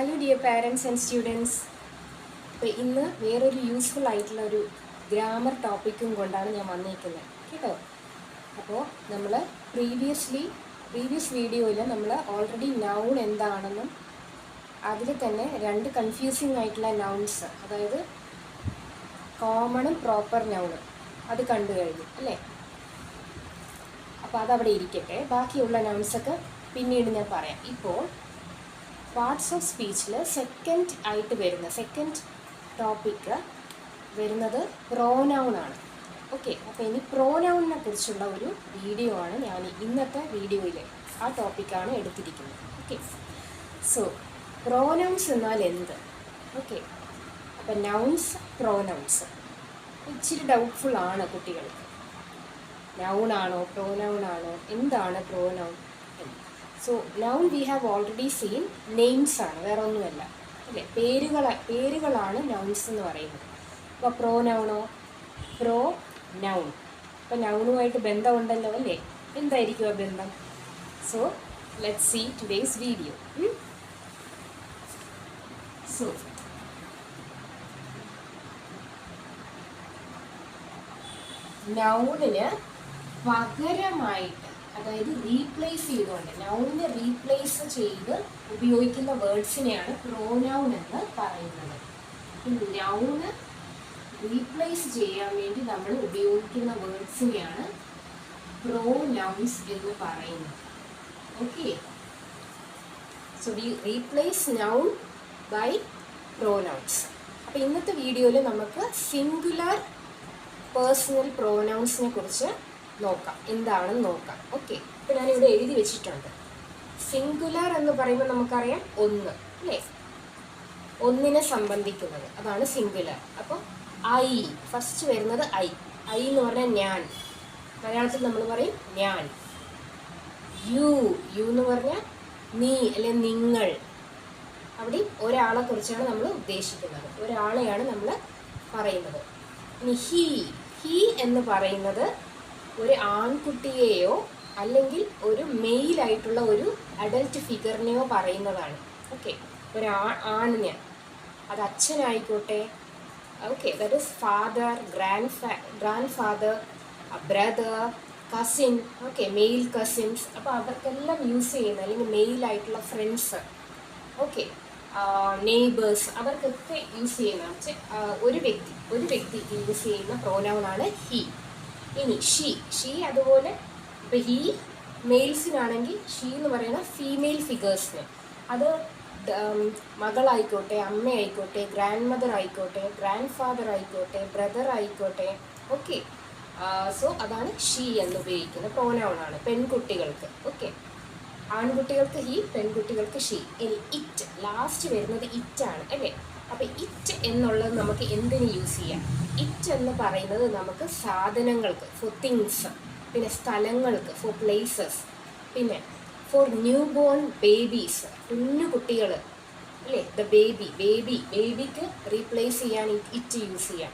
Hello dear parents and students അപ്പോൾ ഇന്ന് വേറൊരു യൂസ്ഫുൾ ആയിട്ടുള്ള ഒരു ഗ്രാമർ ടോപ്പിക്കും കൊണ്ടാണ് ഞാൻ വന്നിരിക്കുന്നത്. കേട്ടോ? അപ്പോൾ നമ്മൾ പ്രീവിയസ്ലി പ്രീവിയസ് വീഡിയോയിൽ നമ്മൾ ഓൾറെഡി നൗൺ എന്താണെന്നും അതിൽ തന്നെ രണ്ട് കൺഫ്യൂസിങ് ആയിട്ടുള്ള നൗൺസ് അതായത് കോമണും പ്രോപ്പർ നൗണും അത് കണ്ടു കഴിഞ്ഞു അല്ലേ? അപ്പോൾ അതവിടെ ഇരിക്കട്ടെ. ബാക്കിയുള്ള നൗൺസൊക്കെ പിന്നീട് ഞാൻ പറയാം. ഇപ്പോൾ പാർട്സ് ഓഫ് സ്പീച്ചിൽ സെക്കൻഡ് ആയിട്ട് വരുന്ന സെക്കൻഡ് ടോപ്പിക്ക് വരുന്നത് പ്രോനൗൺ ആണ്. ഓക്കെ അപ്പോൾ ഇനി പ്രോനൗണിനെ കുറിച്ചുള്ള ഒരു വീഡിയോ ആണ് ഞാൻ ഇന്നത്തെ വീഡിയോയിൽ ആ ടോപ്പിക്കാണ് എടുത്തിരിക്കുന്നത്. ഓക്കെ സോ പ്രോനൗൺസ് എന്നാൽ എന്ത്? ഓക്കെ അപ്പം നൗൺസ് പ്രോനൗൺസ് ഇച്ചിരി ഡൗട്ട്ഫുൾ ആണ് കുട്ടികൾക്ക്. പ്രോനൗൺ ആണോ എന്താണ് pronoun so noun we have already seen names ആണ് വേറെ ഒന്നുമല്ല അല്ലേ? പേരുകൾ പേരുകളാണ് നൗൺസ് എന്ന് പറയുന്നത്. അപ്പോൾ പ്രോ നൗണോ പ്രോ നൗൺ അപ്പോൾ നൗണുമായിട്ട് ബന്ധമുണ്ടല്ലോ അല്ലേ? എന്തായിരിക്കും ആ ബന്ധം? So let see today's video so നൗണിന് പകരമായിട്ട് അതായത് റീപ്ലേസ് ചെയ്തുകൊണ്ട് നൗണിനെ റീപ്ലേസ് ചെയ്ത് ഉപയോഗിക്കുന്ന വേർഡ്സിനെയാണ് പ്രോ നൗൺ എന്ന് പറയുന്നത്. നൗണ് റീപ്ലേസ് ചെയ്യാൻ വേണ്ടി നമ്മൾ ഉപയോഗിക്കുന്ന വേർഡ്സിനെയാണ് പ്രോനൗൺസ് എന്ന് പറയുന്നത്. Okay so we replace noun by pronouns അപ്പോൾ ഇന്നത്തെ വീഡിയോയിൽ നമുക്ക് സിംഗുലർ പേഴ്സണൽ പ്രോനൗൺസിനെ കുറിച്ച് നോക്കാം. എന്താണെന്ന് നോക്കാം. ഓക്കെ ഇപ്പം ഞാനിവിടെ എഴുതി വെച്ചിട്ടുണ്ട്. സിംഗുലർ എന്ന് പറയുമ്പോൾ നമുക്കറിയാം ഒന്ന് അല്ലേ? ഒന്നിനെ സംബന്ധിക്കുന്നത്. അതാണ് സിംഗുലർ അപ്പോൾ ഐ ഫസ്റ്റ് വരുന്നത് ഐ ഐ എന്ന് പറഞ്ഞാൽ ഞാൻ. മലയാളത്തിൽ നമ്മൾ പറയും ഞാൻ. യു യു എന്ന് പറഞ്ഞാൽ നീ അല്ലെ നിങ്ങൾ. അവിടെ ഒരാളെ കുറിച്ചാണ് നമ്മൾ ഉദ്ദേശിക്കുന്നത്. ഒരാളെയാണ് നമ്മൾ പറയുന്നത്. ഇനി ഹീ ഹീ എന്ന് പറയുന്നത് ഒരു ആൺകുട്ടിയെയോ അല്ലെങ്കിൽ ഒരു മെയിലായിട്ടുള്ള ഒരു അഡൽട്ട് ഫിഗറിനെയോ പറയുന്നതാണ്. ഓക്കെ ഒരു ആണിന്. അത് അച്ഛനായിക്കോട്ടെ. Okay that is father grand ഫാ grandfather brother cousin okay male cousins അപ്പോൾ അവർക്കെല്ലാം യൂസ് ചെയ്യുന്ന അല്ലെങ്കിൽ മെയിലായിട്ടുള്ള ഫ്രണ്ട്സ് ഓക്കെ നെയ്ബേഴ്സ് അവർക്കൊക്കെ യൂസ് ചെയ്യുന്ന ഒരു വ്യക്തി ഒരു വ്യക്തിക്ക് യൂസ് ചെയ്യുന്ന പ്രോനൗണാണ് ഹീ ഇനി ഷീ ഷീ അതുപോലെ ഇപ്പോൾ ഹീ മെയിൽസിനാണെങ്കിൽ ഷീ എന്ന് പറയുന്ന ഫീമെയിൽ ഫിഗേഴ്സിന് അത് മകളായിക്കോട്ടെ അമ്മയായിക്കോട്ടെ ഗ്രാൻഡ് മദർ ആയിക്കോട്ടെ ഗ്രാൻഡ് ഫാദർ ആയിക്കോട്ടെ ബ്രദർ ആയിക്കോട്ടെ ഓക്കെ സോ അതാണ് ഷീ എന്ന് ഉപയോഗിക്കുന്ന പ്രോനൗണാണ് പെൺകുട്ടികൾക്ക് ഓക്കെ ആൺകുട്ടികൾക്ക് ഹി പെൺകുട്ടികൾക്ക് ഷീ ഇനി ഇറ്റ് ലാസ്റ്റ് വരുന്നത് ഇറ്റ് ആണ് അല്ലേ? അപ്പോൾ ഇറ്റ് എന്നുള്ളത് നമുക്ക് എന്തിന് യൂസ് ചെയ്യാം? ഇറ്റ് എന്ന് പറയുന്നത് നമുക്ക് സാധനങ്ങൾക്ക് ഫോർ തിങ്സ് പിന്നെ സ്ഥലങ്ങൾക്ക് ഫോർ പ്ലേസസ് പിന്നെ ഫോർ ന്യൂ ബോൺ ബേബീസ് കുഞ്ഞു കുട്ടികൾ അല്ലേ? ദ ബേബി ബേബി ബേബിക്ക് റീപ്ലേസ് ചെയ്യാൻ ഇറ്റ് യൂസ് ചെയ്യാം.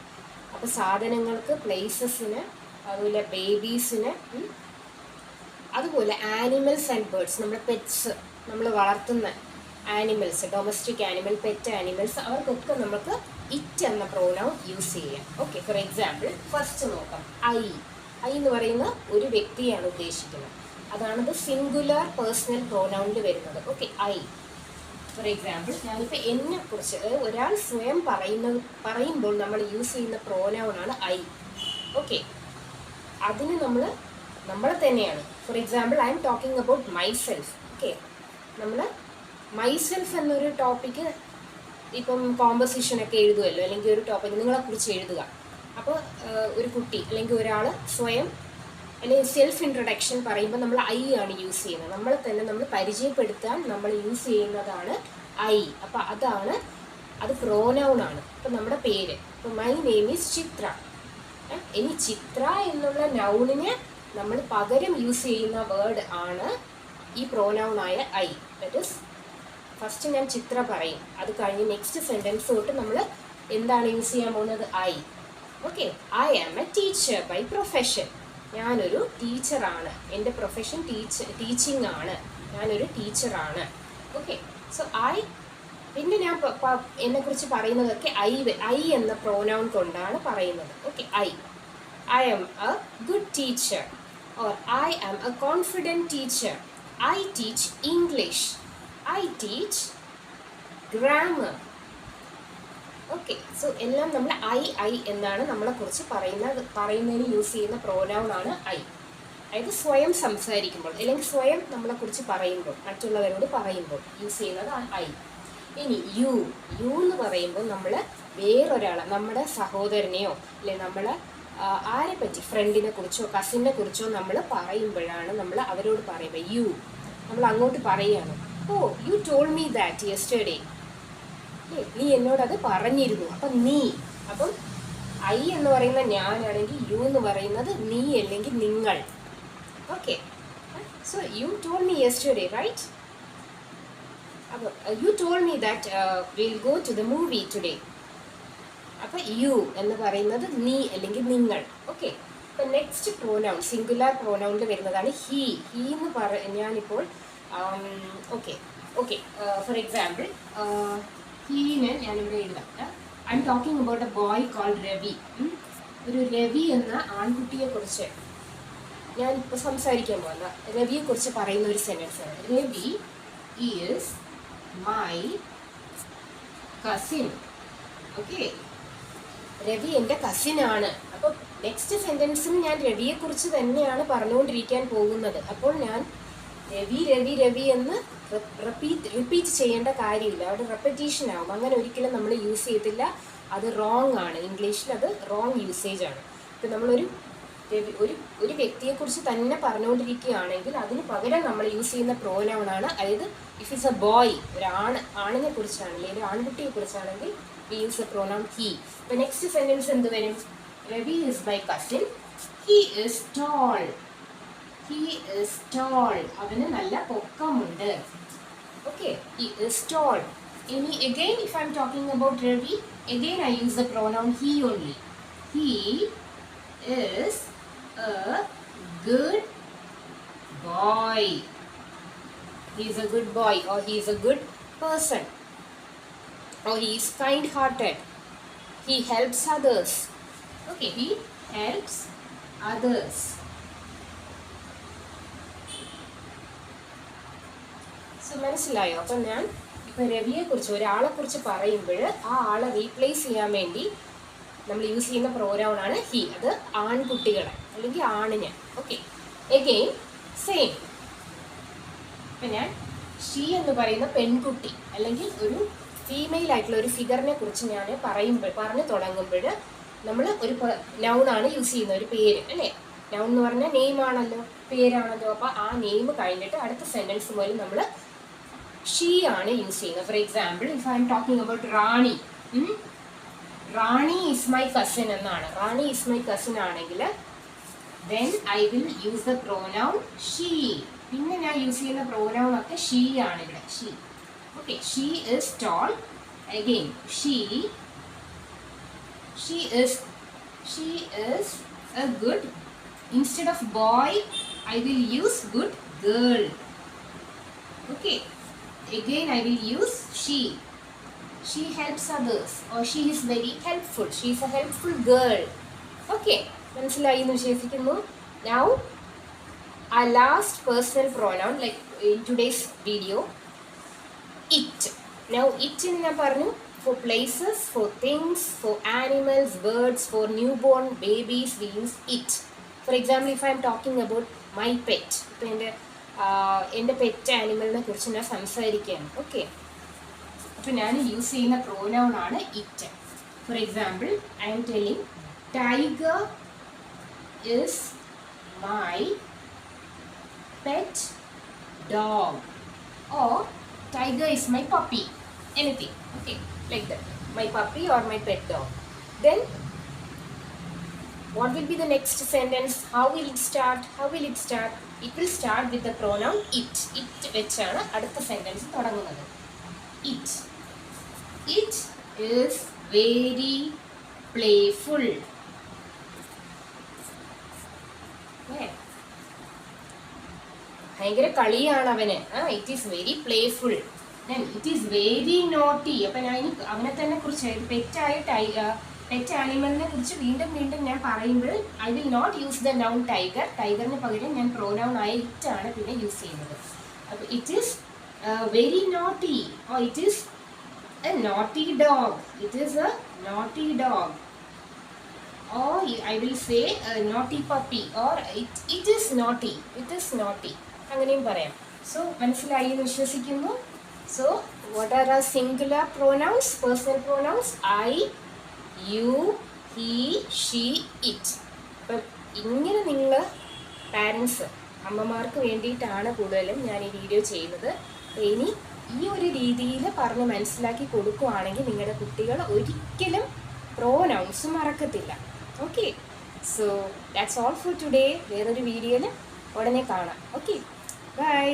അപ്പോൾ സാധനങ്ങൾക്ക് പ്ലേസസിന് അതുപോലെ ബേബീസിന് അതുപോലെ ആനിമൽസ് ആൻഡ് ബേർഡ്സ് നമ്മുടെ പെറ്റ്സ് നമ്മൾ വളർത്തുന്ന animals domestic animal pet animals അവർക്കൊക്കെ നമുക്ക് ഇറ്റ് എന്ന പ്രോനൗൺ യൂസ് ചെയ്യാം. ഓക്കെ ഫോർ എക്സാമ്പിൾ ഫസ്റ്റ് നോക്കാം. ഐ. ഐ എന്ന് പറയുന്ന ഒരു വ്യക്തിയാണ് ഉദ്ദേശിക്കുന്നത്. അതാണത് സിംഗുലർ പേഴ്സണൽ പ്രോനൗണിൽ വരുന്നത്. Okay I. ഫോർ എക്സാമ്പിൾ ഞാനിപ്പോൾ എന്നെ കുറിച്ച് ഒരാൾ സ്വയം പറയുന്നത് പറയുമ്പോൾ നമ്മൾ യൂസ് ചെയ്യുന്ന പ്രോനൗണാണ് ഐ. ഓക്കെ അതിന് നമ്മൾ നമ്മളെ തന്നെയാണ്. For example I'm talking about myself okay നമ്മൾ മൈസെൽഫ് എന്നൊരു ടോപ്പിക്ക് ഇപ്പം കോമ്പസിഷനൊക്കെ എഴുതുമല്ലോ അല്ലെങ്കിൽ ഒരു ടോപ്പിക് നിങ്ങളെ കുറിച്ച് എഴുതുക. അപ്പോൾ ഒരു കുട്ടി അല്ലെങ്കിൽ ഒരാൾ സ്വയം അല്ലെങ്കിൽ സെൽഫ് ഇൻട്രൊഡക്ഷൻ പറയുമ്പോൾ നമ്മൾ ഐ ആണ് യൂസ് ചെയ്യുന്നത്. നമ്മൾ തന്നെ നമ്മൾ പരിചയപ്പെടുത്താൻ നമ്മൾ യൂസ് ചെയ്യുന്നതാണ് ഐ. അപ്പോൾ അതാണ് അത് പ്രോനൗൺ ആണ്. അപ്പം നമ്മുടെ പേര്. ഇപ്പം മൈ നെയിം ഈസ് ചിത്ര. ഇനി ചിത്ര എന്നുള്ള നൗണിന് നമ്മൾ പകരം യൂസ് ചെയ്യുന്ന വേർഡ് ആണ് ഈ പ്രോനൗണായ ഐ. ദറ്റ് ഇസ് ഫസ്റ്റ് ഞാൻ ചിത്ര പറയും. അത് കഴിഞ്ഞ് നെക്സ്റ്റ് സെന്റൻസ് തൊട്ട് നമ്മൾ എന്താണ് യൂസ് ചെയ്യാൻ പോകുന്നത്? I okay I am a teacher by profession ഞാനൊരു ടീച്ചറാണ് എന്റെ പ്രൊഫഷൻ ടീച്ചർ ടീച്ചിങ് ആണ്. ഞാനൊരു ടീച്ചറാണ് ഓക്കെ സോ ഐ പിന്നെ ഞാൻ എന്നെ കുറിച്ച് പറയുന്നതൊക്കെ ഐ ഐ എന്ന പ്രോനൗൺ കൊണ്ടാണ് പറയുന്നത്. Okay I I am a good teacher or I am a confident teacher I teach English I teach grammar okay so എല്ലാം നമ്മൾ ഐ ഐ എന്നാണ് നമ്മളെ കുറിച്ച് പറയുന്ന പറയുന്നതിന് യൂസ് ചെയ്യുന്ന പ്രോനൗൺ ആണ് ഐ അതായത് സ്വയം സംസാരിക്കുമ്പോൾ അല്ലെങ്കിൽ സ്വയം നമ്മളെ കുറിച്ച് പറയുമ്പോൾ മറ്റുള്ളവരോട് പറയുമ്പോൾ യൂസ് ചെയ്യുന്നത് ഐ ഇനി യു യു എന്ന് പറയുമ്പോൾ നമ്മൾ വേറൊരാളെ നമ്മുടെ സഹോദരനെയോ അല്ലെ നമ്മളെ ആ, ആരെ പറ്റി ഫ്രണ്ടിനെ കുറിച്ചോ കസിനെ കുറിച്ചോ നമ്മൾ പറയുമ്പോഴാണ് നമ്മൾ അവരോട് പറയുമ്പോൾ യു നമ്മൾ അങ്ങോട്ട് പറയുകയാണ്. ഓ you told me that yesterday നീ എന്നോടത് പറഞ്ഞിരുന്നു. അപ്പം നീ അപ്പം ഐ എന്ന് പറയുന്ന ഞാനാണെങ്കിൽ യു എന്ന് പറയുന്നത് നീ അല്ലെങ്കിൽ നിങ്ങൾ. Okay so you told me yesterday right അപ്പോൾ you told me that will go to the movie today അപ്പോൾ യു എന്ന് പറയുന്നത് നീ അല്ലെങ്കിൽ നിങ്ങൾ. ഓക്കെ അപ്പം നെക്സ്റ്റ് പ്രോനൗൺ സിംഗുലാർ പ്രോനൗണിൽ വരുന്നതാണ് ഹീ ഹീ എന്ന് പറ ഞാനിപ്പോൾ ഓക്കെ ഓക്കെ ഫോർ എക്സാമ്പിൾ ഹീന് ഞാനിവിടെ എഴുതാം. I'm talking about a boy call Ravi. ഒരു രവി എന്ന ആൺകുട്ടിയെ കുറിച്ച് ഞാൻ ഇപ്പൊ സംസാരിക്കാൻ പോകുന്ന രവിയെ കുറിച്ച് പറയുന്ന ഒരു സെന്റൻസ് ആണ്. Ravi is my cousin okay Ravi എന്റെ കസിനാണ് അപ്പോൾ നെക്സ്റ്റ് സെന്റൻസിൽ ഞാൻ രവിയെ കുറിച്ച് തന്നെയാണ് പറഞ്ഞുകൊണ്ടിരിക്കാൻ പോകുന്നത്. അപ്പോൾ ഞാൻ രവി രവി രവി എന്ന് റിപ്പീറ്റ് റിപ്പീറ്റ് ചെയ്യേണ്ട കാര്യമില്ല. അവിടെ റെപ്പറ്റീഷൻ ആവും. അങ്ങനെ ഒരിക്കലും നമ്മൾ യൂസ് ചെയ്തില്ല അത് റോങ് ആണ്. ഇംഗ്ലീഷിൽ അത് റോങ് യൂസേജ് ആണ്. ഇപ്പം നമ്മളൊരു രവി ഒരു ഒരു വ്യക്തിയെക്കുറിച്ച് തന്നെ പറഞ്ഞുകൊണ്ടിരിക്കുകയാണെങ്കിൽ അതിന് പകരം നമ്മൾ യൂസ് ചെയ്യുന്ന പ്രോനൗൺ ആണ്. അതായത് ഇഫ് ഇസ് എ ബോയ് ഒരു ആണ് ആണിനെ കുറിച്ചാണെങ്കിൽ ഒരു ആൺകുട്ടിയെ കുറിച്ചാണെങ്കിൽ we use a pronoun he ഇപ്പം നെക്സ്റ്റ് സെന്റൻസ് എന്ത് വരും? Ravi is my cousin he is tall he is toll അവന് നല്ല പൊക്കമുണ്ട് ഓക്കെ ഹി ഇസ് ടോൾ ഇനി again if i'm talking about ravi again i use the pronoun he only he is a good boy he is a good boy or he is a good person or he is kind hearted he helps others okay he helps others so മനസ്സിലായോ. അപ്പം ഞാൻ ഇപ്പം രവിയെ കുറിച്ച് ഒരാളെ കുറിച്ച് പറയുമ്പോൾ ആ ആളെ റീപ്ലേസ് ചെയ്യാൻ വേണ്ടി നമ്മൾ യൂസ് ചെയ്യുന്ന പ്രോനൗൺ ആണ് ഹി അത് ആൺകുട്ടികളെ അല്ലെങ്കിൽ ആണിന് ഓക്കെ എഗെയിൻ സെയിം ഇപ്പം ഞാൻ ഷീ എന്ന് പറയുന്ന പെൺകുട്ടി അല്ലെങ്കിൽ ഒരു ഫീമെയിൽ ആയിട്ടുള്ള ഒരു ഫിഗറിനെ കുറിച്ച് ഞാൻ പറയുമ്പോൾ പറഞ്ഞു തുടങ്ങുമ്പോൾ നമ്മൾ ഒരു നൗണാണ് യൂസ് ചെയ്യുന്നത് ഒരു പേര് അല്ലേ? നൗൺ എന്ന് പറഞ്ഞാൽ നെയിം ആണല്ലോ പേരാണല്ലോ. അപ്പോൾ ആ നെയിം കഴിഞ്ഞിട്ട് അടുത്ത സെന്റൻസ് മുതൽ നമ്മൾ ഷീ ആണ് യൂസ് ചെയ്യുന്നത്. For example if I am talking about Rani Rani is my cousin എന്നാണ്. റാണി ഇസ് മൈ കസിൻ ആണെങ്കിൽ then I will use the pronoun she പിന്നെ ഞാൻ യൂസ് ചെയ്യുന്ന പ്രോനൗൺ ഒക്കെ ഷീ ആണ് ഇവിടെ. She okay she is tall again she she is she is a good instead of boy I will use good girl okay. again i will use she she helps others or she is very helpful she is a helpful girl okay മനസ്സിലായി എന്ന് വിശ്വസിക്കുന്നു now our last personal pronoun like in today's video it now it എന്ന് ഞാൻ പറഞ്ഞു for places for things for animals birds for newborn babies we use it for example if i am talking about my pet ഇപ്പം എന്റെ pet ആനിമലിനെ കുറിച്ച് ഞാൻ സംസാരിക്കുകയാണ്. Okay അപ്പോൾ ഞാൻ യൂസ് ചെയ്യുന്ന പ്രോനൗൺ ആണ് it for example I am telling Tiger is my pet dog or Tiger is my puppy anything okay like the my puppy or my pet dog then what will be the next sentence how will it start how will it start it will start with the pronoun it it വെച്ചാണ് അടുത്ത sentence തുടങ്ങുന്നത് it it is very playful? ഭയങ്കര കളിയാണ് അവന് it is very playful it is very naughty അപ്പം ഞാൻ അവനെ തന്നെ കുറിച്ച് തെറ്റായിട്ട് പെറ്റ് ആനിമലിനെ കുറിച്ച് വീണ്ടും വീണ്ടും ഞാൻ പറയുമ്പോൾ I will not use the noun Tiger ടൈഗറിന് പകരം ഞാൻ പ്രോനൗൺ ആയ ഇറ്റ് ആണ് പിന്നെ യൂസ് ചെയ്യുന്നത്. അപ്പോൾ it is very naughty oh it is a naughty dog it is a naughty dog or I will say naughty puppy or it it, naughty is naughty. It is naughty. അങ്ങനെയും പറയാം. So മനസ്സിലായി എന്ന് വിശ്വസിക്കുന്നു. So what are a singular pronouns personal pronouns I you he she it അപ്പം ഇങ്ങനെ നിങ്ങൾ parents അമ്മമാർക്ക് വേണ്ടിയിട്ടാണ് കൂടുതലും ഞാൻ ഈ വീഡിയോ ചെയ്യുന്നത്. ഇനി ഈ ഒരു രീതിയിൽ പറഞ്ഞ് മനസ്സിലാക്കി കൊടുക്കുവാണെങ്കിൽ നിങ്ങളുടെ കുട്ടികൾ ഒരിക്കലും pronouns മറക്കത്തില്ല. Okay so that's all for today വേറൊരു വീഡിയോയിൽ ഉടനെ കാണാം. Okay bye